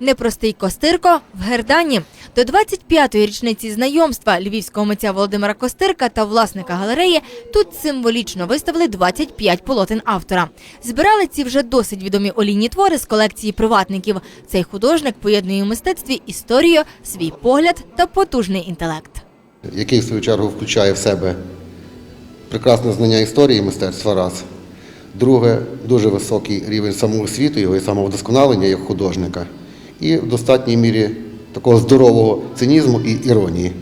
непростий Костирко в Гердані. До 25-ї річниці знайомства львівського митця Володимира Костирка та власника галереї тут символічно виставили 25 полотен автора. Збирали ці вже досить відомі олійні твори з колекції приватників. Цей художник поєднує у мистецтві історію, свій погляд та потужний інтелект. який в свою чергу включає в себе прекрасне знання історії мистецтва раз. Друге, дуже високий рівень самоосвіти, його і самовдосконалення як художника, і в достатній мірі такого здорового цинізму і іронії.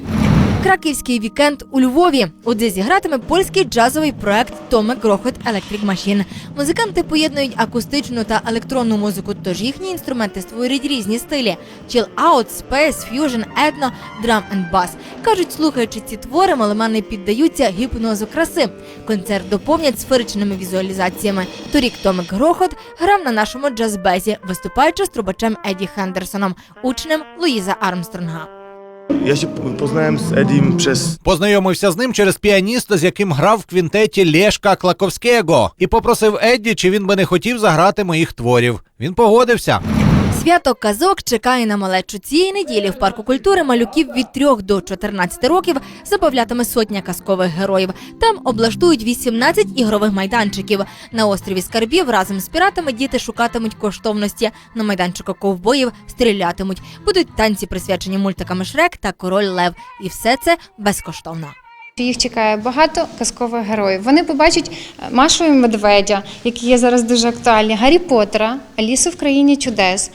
Краківський вікенд у Львові. у де зігратиме польський джазовий проект Томик Грохот Електрик Машін. Музиканти поєднують акустичну та електронну музику, тож їхні інструменти створюють різні стилі: chill out, space, fusion, етно, драм and bass. Кажуть, слухаючи ці твори, маломани піддаються гіпнозу краси. Концерт доповнять сферичними візуалізаціями. Торік Томик Грохот грав на нашому джазбезі, виступаючи з трубачем Еді Хендерсоном, учнем Луїза Армстронга. Się po- poznałem z Edim przez Познайомився з ним через піаніста, з яким грав в квінтеті Лєшка Клаковського, і попросив Едді, чи він би не хотів заграти моїх творів. Він погодився. Свято казок чекає на малечу цієї неділі. В парку культури малюків від 3 до 14 років забавлятиме сотня казкових героїв. Там облаштують 18 ігрових майданчиків. На острові Скарбів разом з піратами діти шукатимуть коштовності. На майданчику ковбоїв стрілятимуть. Будуть танці присвячені мультикам Шрек та Король Лев. І все це безкоштовно. Їх чекає багато казкових героїв. Вони побачать е, Машу і Медведя, які є зараз дуже актуальні, Гаррі Поттера, Алісу в країні чудес.